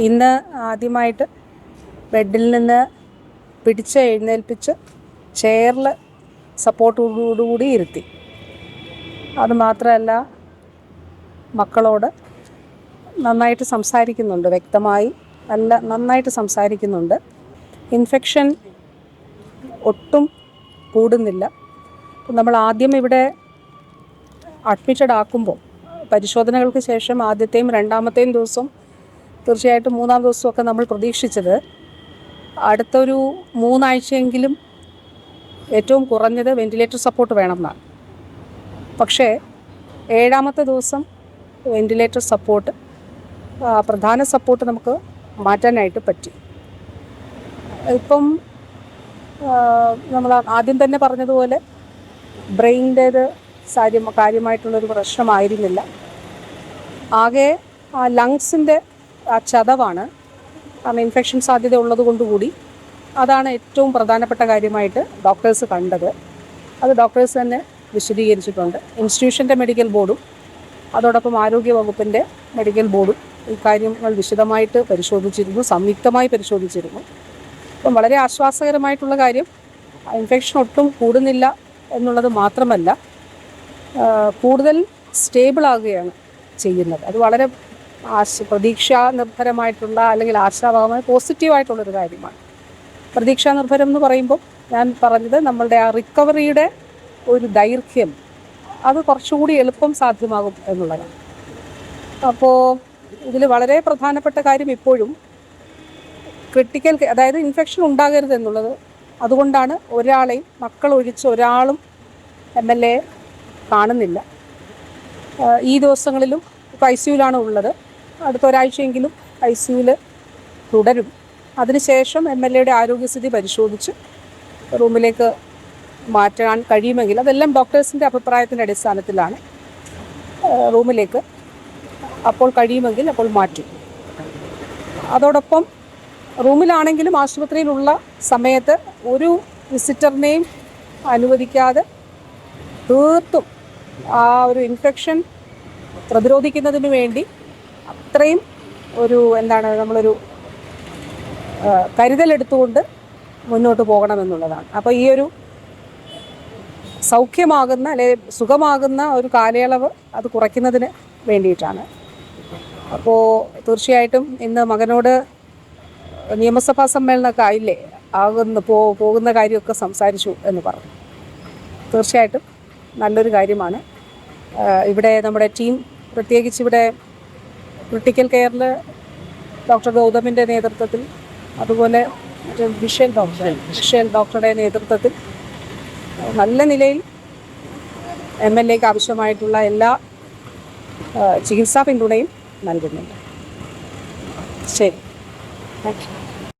ഇന്ന് ആദ്യമായിട്ട് ബെഡിൽ നിന്ന് പിടിച്ച് എഴുന്നേൽപ്പിച്ച് ചെയറിൽ സപ്പോർട്ടോടുകൂടി ഇരുത്തി. അതുമാത്രമല്ല മക്കളോട് നന്നായിട്ട് സംസാരിക്കുന്നുണ്ട് വ്യക്തമായി നല്ല നന്നായിട്ട് സംസാരിക്കുന്നുണ്ട്. ഇൻഫെക്ഷൻ ഒട്ടും കൂടുന്നില്ല. നമ്മൾ ആദ്യം ഇവിടെ അഡ്മിറ്റഡ് ആക്കുമ്പോൾ പരിശോധനകൾക്ക് ശേഷം ആദ്യത്തെയും രണ്ടാമത്തെയും ദിവസം തീർച്ചയായിട്ടും മൂന്നാം ദിവസമൊക്കെ നമ്മൾ പ്രതീക്ഷിച്ചത്. അടുത്തൊരു മൂന്നാഴ്ചയെങ്കിലും ഏറ്റവും കുറഞ്ഞത് വെന്റിലേറ്റർ സപ്പോർട്ട് വേണമെന്നാണ്. പക്ഷേ ഏഴാമത്തെ ദിവസം വെന്റിലേറ്റർ സപ്പോർട്ട് പ്രധാന സപ്പോർട്ട് നമുക്ക് മാറ്റാനായിട്ട് പറ്റി. ഇപ്പം നമ്മൾ ആദ്യം തന്നെ പറഞ്ഞതുപോലെ ബ്രെയിനിന്റേത് സാര്യം കാര്യമായിട്ടുള്ളൊരു പ്രശ്നമായിരുന്നില്ല. ആകെ ആ ലങ്സിന്റെ ചതവാണ്. കാരണം ഇൻഫെക്ഷൻ സാധ്യത ഉള്ളത് കൂടി അതാണ് ഏറ്റവും പ്രധാനപ്പെട്ട കാര്യമായിട്ട് ഡോക്ടേഴ്സ് കണ്ടത്. അത് ഡോക്ടേഴ്സ് തന്നെ വിശദീകരിച്ചിട്ടുണ്ട്. ഇൻസ്റ്റിറ്റ്യൂഷന്റെ മെഡിക്കൽ ബോർഡും അതോടൊപ്പം ആരോഗ്യ വകുപ്പിന്റെ മെഡിക്കൽ ബോർഡും ഈ കാര്യങ്ങൾ വിശദമായിട്ട് പരിശോധിച്ചിരുന്നു സംയുക്തമായി പരിശോധിച്ചിരുന്നു. അപ്പം വളരെ ആശ്വാസകരമായിട്ടുള്ള കാര്യം ഇൻഫെക്ഷൻ ഒട്ടും കൂടുന്നില്ല എന്നുള്ളത് മാത്രമല്ല കൂടുതൽ സ്റ്റേബിൾ ആകുകയാണ് ചെയ്യുന്നത്. അത് വളരെ ആശ പ്രതീക്ഷാ നിർഭരമായിട്ടുള്ള അല്ലെങ്കിൽ ആശാഭാവമായ പോസിറ്റീവായിട്ടുള്ളൊരു കാര്യമാണ്. പ്രതീക്ഷാ നിർഭരം എന്ന് പറയുമ്പോൾ ഞാൻ പറഞ്ഞത് നമ്മളുടെ ആ റിക്കവറിയുടെ ഒരു ദൈർഘ്യം അത് കുറച്ചുകൂടി എളുപ്പം സാധ്യമാകും എന്നുള്ളതാണ്. അപ്പോൾ ഇതിൽ വളരെ പ്രധാനപ്പെട്ട കാര്യം ഇപ്പോഴും ക്രിട്ടിക്കൽ അതായത് ഇൻഫെക്ഷൻ ഉണ്ടാകരുത് എന്നുള്ളത് അതുകൊണ്ടാണ് ഒരാളെയും മക്കൾ ഒഴിച്ച് ഒരാളും എം എൽ എ കാണുന്നില്ല. ഈ ദിവസങ്ങളിലും ഇപ്പോൾ ഐ സിയുലാണ് ഉള്ളത്. അടുത്ത ഒരാഴ്ചയെങ്കിലും ഐ സിയുവിൽ തുടരും. അതിനുശേഷം എം എൽ എയുടെ ആരോഗ്യസ്ഥിതി പരിശോധിച്ച് റൂമിലേക്ക് മാറ്റാൻ കഴിയുമെങ്കിൽ അതെല്ലാം ഡോക്ടേഴ്സിന്റെ അഭിപ്രായത്തിന്റെ അടിസ്ഥാനത്തിലാണ് റൂമിലേക്ക് അപ്പോൾ കഴിയുമെങ്കിൽ അപ്പോൾ മാറ്റും. അതോടൊപ്പം റൂമിലാണെങ്കിലും ആശുപത്രിയിലുള്ള സമയത്ത് ഒരു വിസിറ്ററിനെയും അനുവദിക്കാതെ തീർത്തും ആ ഒരു ഇൻഫെക്ഷൻ പ്രതിരോധിക്കുന്നതിന് വേണ്ടി അത്രയും ഒരു എന്താണ് നമ്മളൊരു കരുതലെടുത്തുകൊണ്ട് മുന്നോട്ട് പോകണമെന്നുള്ളതാണ്. അപ്പോൾ ഈ ഒരു സൗഖ്യമാകുന്ന അല്ലെങ്കിൽ സുഖമാകുന്ന ഒരു കാലയളവ് അത് കുറയ്ക്കുന്നതിന് വേണ്ടിയിട്ടാണ്. അപ്പോൾ തീർച്ചയായിട്ടും ഇന്ന് മകനോട് നിയമസഭാ സമ്മേളനമൊക്കെ ആയില്ലേ ആകുന്ന പോ പോകുന്ന കാര്യമൊക്കെ സംസാരിച്ചു എന്ന് പറഞ്ഞു. തീർച്ചയായിട്ടും നല്ലൊരു കാര്യമാണ്. ഇവിടെ നമ്മുടെ ടീം പ്രത്യേകിച്ച് ഇവിടെ ക്രിട്ടിക്കൽ കെയറിൽ ഡോക്ടർ ഗൗതമിന്റെ നേതൃത്വത്തിൽ അതുപോലെ മറ്റേ ഡോക്ടർ വിഷയൽ ഡോക്ടറുടെ നേതൃത്വത്തിൽ നല്ല നിലയിൽ എം എൽ എക്ക് ആവശ്യമായിട്ടുള്ള എല്ലാ ചികിത്സാ പിന്തുണയും നൽകുന്നുണ്ട്. ശരി. Thank you